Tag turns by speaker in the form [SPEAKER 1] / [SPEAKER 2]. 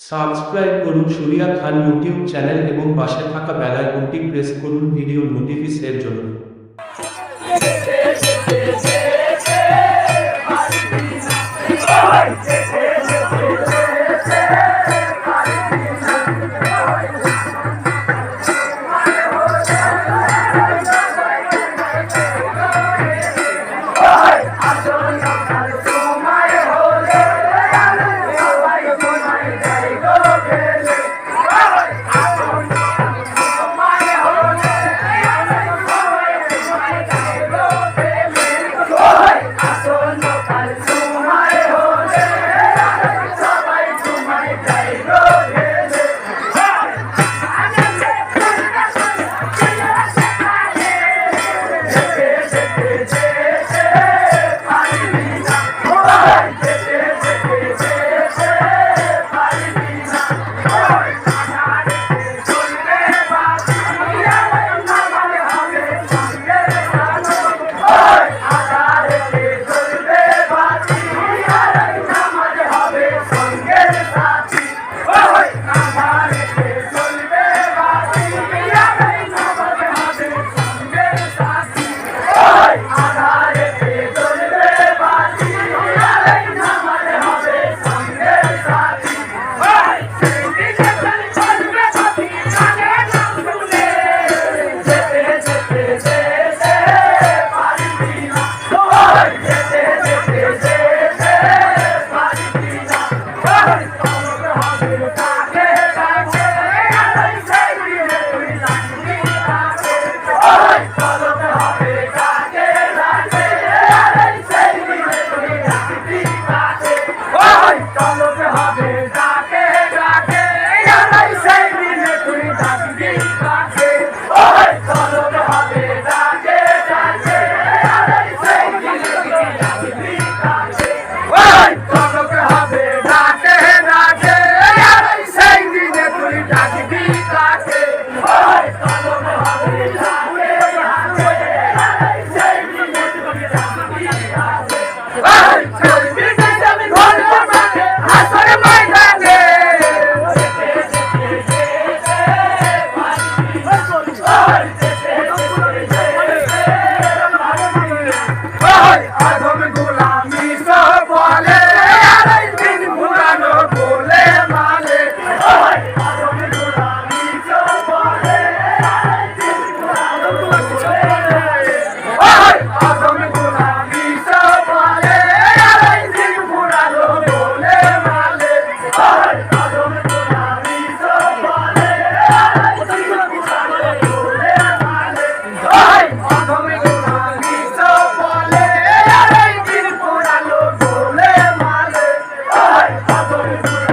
[SPEAKER 1] Subscribe করুন সুরিয়া খান YouTube channel এবং পাশে থাকা বেলায় আইকনটি প্রেস করুন ভিডিও নোটিফিকেশনের জন্য।
[SPEAKER 2] ওই চলতে হবে ডাকে ডাকে জানাই সেই দিনে তুই থাকবি কাছে ওই চলতে হবে ডাকে ডাকে জানাই সেই দিনে তুই থাকবি কাছে ওই চলতে হবে ডাকে ডাকে জানাই সেই দিনে তুই থাকবি কাছে ওই চলতে হবে ডাকে ডাকে জানাই সেই দিনে তুই থাকবি কাছে ওই চলতে হয় আদমগুলা Thank you.